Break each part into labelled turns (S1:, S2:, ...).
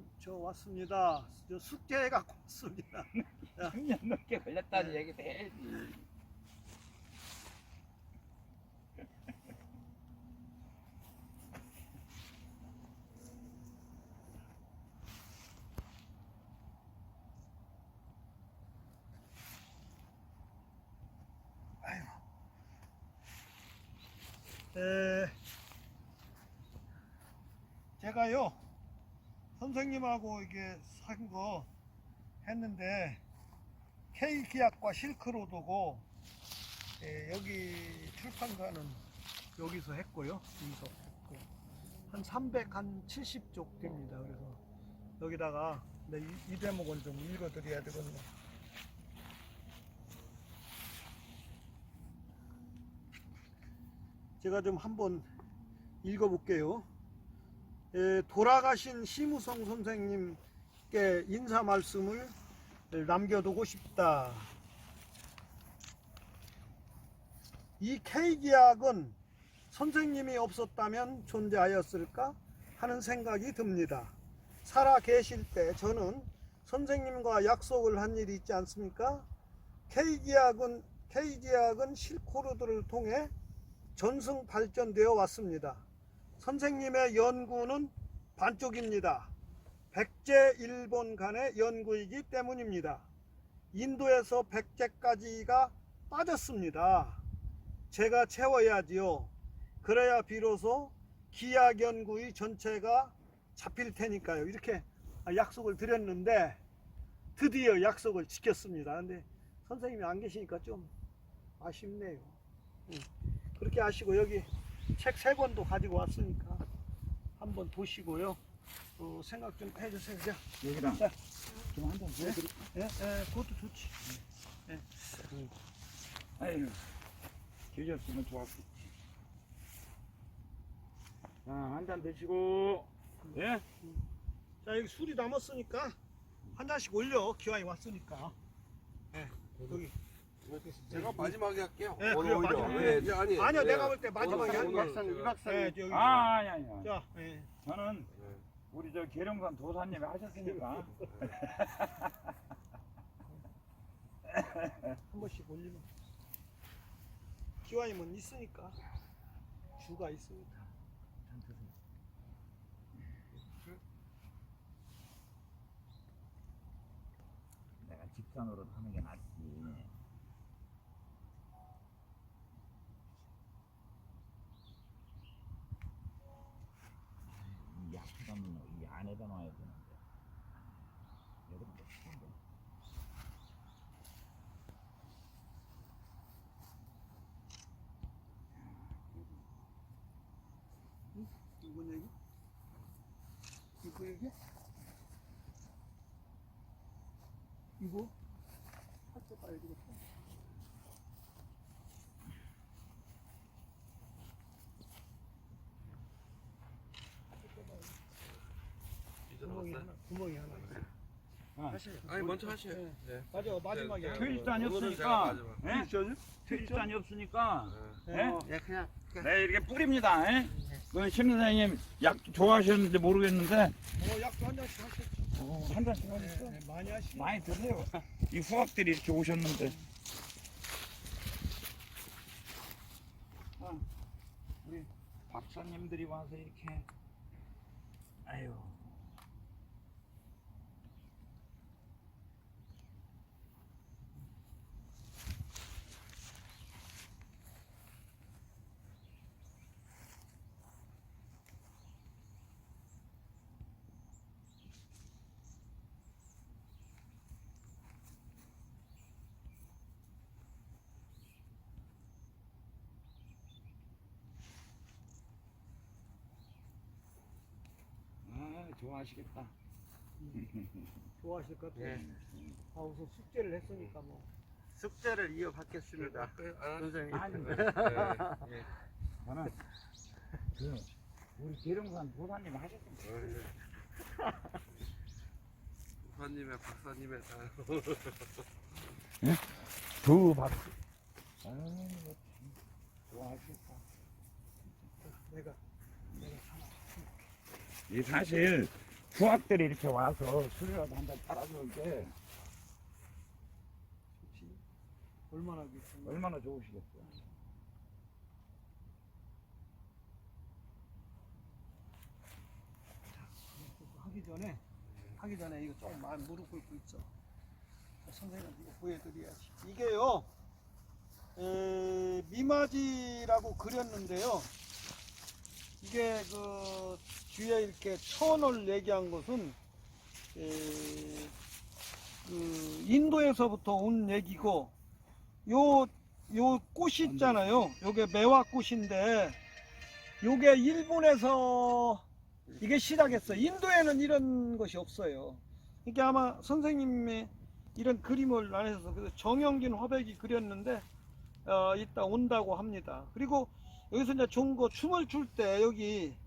S1: 지금 저 왔습니다. 저 숙제해 갖고 왔습니다.
S2: 10년 넘게 걸렸다는
S1: 네.
S2: 얘기도 해야지.
S1: 에, 제가요 선생님하고 이게 산 거 했는데 K기약과 실크로드고 예, 여기 출판사는 여기서 했고요. 여기서 했고 한 300, 한 70쪽 됩니다. 그래서 여기다가 네, 이, 이 대목은 좀 읽어드려야 되거든요. 제가 좀 한번 읽어볼게요. 예, 돌아가신 심우성 선생님께 인사 말씀을 남겨두고 싶다. 이 K기약은 선생님이 없었다면 존재하였을까 하는 생각이 듭니다. 살아 계실 때 저는 선생님과 약속을 한 일이 있지 않습니까? K기약은 K기약은 실코르드를 통해 전승 발전되어 왔습니다. 선생님의 연구는 반쪽입니다. 백제 일본 간의 연구이기 때문입니다. 인도에서 백제까지가 빠졌습니다. 제가 채워야지요. 그래야 비로소 기약 연구의 전체가 잡힐 테니까요. 이렇게 약속을 드렸는데 드디어 약속을 지켰습니다. 근데 선생님이 안 계시니까 좀 아쉽네요. 음. 그렇게 하시고 여기 책 세 권도 가지고 왔으니까 한번 보시고요. 어, 생각 좀 해주세요. 자,
S2: 여기랑
S1: 자.
S2: 좀 한잔
S1: 예, 예, 예, 그것도 좋지. 예.
S2: 아유, 계셨으면 좋았겠지. 자, 한 잔 드시고, 예?
S1: 자, 여기 술이 남았으니까 한 잔씩 올려. 기왕이 왔으니까. 예, 여기.
S3: 제가 마지막에 할게요.
S1: 네,
S3: 오늘
S1: 그래요,
S3: 오히려.
S1: 마지막에.
S3: 네, 이제 아니.
S1: 아니요,
S3: 네.
S1: 내가 볼 때 마지막에
S3: 오늘
S1: 거야.
S3: 오늘,
S1: 예, 여기.
S2: 아, 아니, 아니, 아니.
S1: 자, 예.
S2: 저는
S3: 네.
S2: 우리 저 계룡산 도사님이 하셨으니까.
S1: 한 번씩 올리면. 기왕이면 있으니까. 주가 있으니까.
S2: 내가 직선으로 하는 게 낫지. 이 약수감은 이 안에다 놔야 되는데. 여기다 돼.
S1: 이건 여기? 이거 여기? 이거? 할때 봐야 되겠다. 구멍이 하나, 구멍이 하나 있어.
S2: 아.
S1: 하세요.
S3: 아니 먼저.
S1: 네.
S3: 네.
S1: 맞아, 마지막에
S3: 네,
S1: 하는
S3: 네.
S1: 거.
S2: 퇴직단이
S3: 오늘은 제가
S2: 없으니까.
S3: 마지막.
S2: 예? 퇴직단이 없으니까.
S3: 네.
S2: 예?
S1: 예, 그냥.
S2: 네, 이렇게 뿌립니다. 예? 그 심선생님 약 좋아하셨는지 모르겠는데
S1: 어, 약도 한 잔씩 하셨지.
S2: 어, 한 잔씩
S1: 네,
S2: 하셨어?
S1: 네, 많이 하시.
S2: 많이 드세요. 이 후학들이 이렇게 오셨는데. 아, 우리 박사님들이 와서 이렇게 아유. 아, 좋아하시겠다.
S1: 좋아하실 것 같아요.
S3: 네.
S1: 아, 우선 숙제를 했으니까 뭐.
S4: 숙제를 이어받겠습니다.
S3: 네, 아,
S4: 선생님.
S2: 아니,
S3: 네. 네.
S2: 저는 그 우리 계룡산 보사님 거.
S3: 네. 부사님의 박사님의 다.
S2: 두 박. 아유, 이거 참 좋아하시겠다.
S1: 내가
S2: 이 사실 부학들이 이렇게 와서 술이라도 한잔 따라주는데
S1: 얼마나 좋습니까?
S2: 얼마나 좋으시겠어.
S1: 하기 전에 하기 전에 이거 좀 많이 무릎 꿇고. 자, 선생님한테 이거 보여드려야지. 이게요 에, 미마지라고 그렸는데요. 이게 그 뒤에 이렇게 천을 얘기한 것은 에, 그 인도에서부터 온 얘기고 요 요 꽃이 있잖아요. 요게 매화 꽃인데 요게 일본에서 이게 시작했어. 인도에는 이런 것이 없어요. 이게 아마 선생님의 이런 그림을 안해서 그래서 정영진 화백이 그렸는데 어, 이따 온다고 합니다. 그리고 여기서 이제 좋은 거 춤을 출 때 여기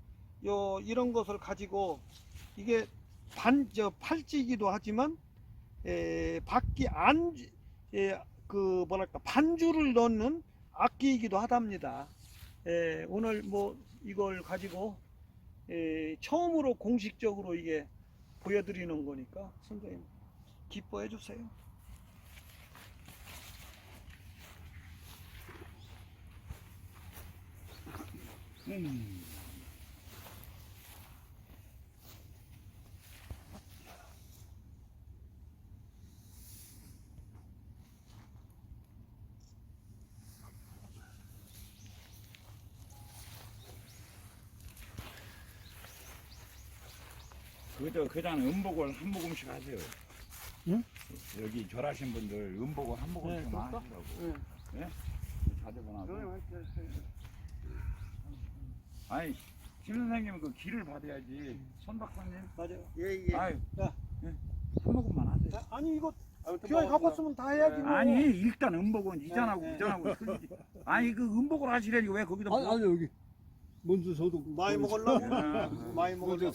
S1: 요 이런 것을 가지고 이게 반 저 팔찌기도 하지만 에, 바퀴 안 에, 그 뭐랄까 반주를 넣는 악기이기도 하답니다. 에, 오늘 뭐 이걸 가지고 에, 처음으로 공식적으로 이게 보여드리는 거니까 선생님 기뻐해 주세요.
S2: 음. 그저 그장 음복을 한 모금씩 하세요.
S1: 응?
S2: 여기 절하신 분들 음복을 한 모금씩
S1: 네?
S2: 하시라고.
S1: 네.
S2: 자제분 하고. 아니 김 선생님 그 길을 받아야지. 손 박사님.
S1: 맞아요.
S4: 예, 예.
S2: 아유,
S1: 야.
S2: 예. 한 모금만 하세요.
S1: 자, 아니 이거 귀하게
S3: 뭐,
S1: 갖고 왔으면 다 해야지 뭐.
S2: 아니 일단 음복은 이전하고
S1: 네, 네.
S2: 이전하고 틀리지. 아니 그 음복을 하시려니 왜 거기다
S5: 아니, 아니 여기 먼저 저도
S1: 많이 먹으려고
S2: 아,
S1: 많이 먹으려고.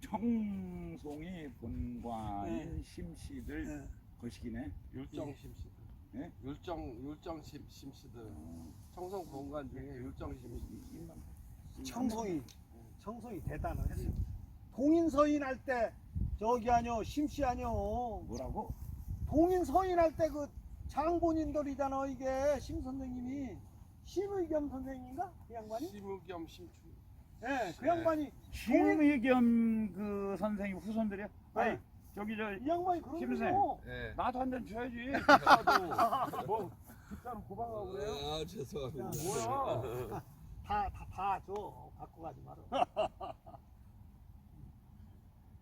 S2: 청송이 본관인
S1: 네.
S2: 심씨들
S1: 네.
S2: 거시기네.
S3: 율정 심씨들.
S2: 예?
S3: 율정 율정 심 심씨들. 청송 본관 중에 율정 심씨.
S1: 청송이 청송이 대단하지. 동인 할 때 저기 아니요 심씨 아니요.
S2: 뭐라고?
S1: 동인 할 때 그 장본인들이잖아 이게 심 선생님이 심의겸 선생인가 그 양반이?
S3: 심의겸 심추.
S1: 예, 그 양반이
S2: 심의겸 그 선생님 후손들이야? 아니
S1: 네.
S2: 저기 저
S1: 이 양반이 그런
S2: 심생.
S1: 거요.
S3: 예.
S2: 나도 한 잔 줘야지. 뭐 뒷사람 고방하고 그래요?
S3: 아 죄송합니다.
S1: 뭐야? 다다다 줘 갖고 가지 마라.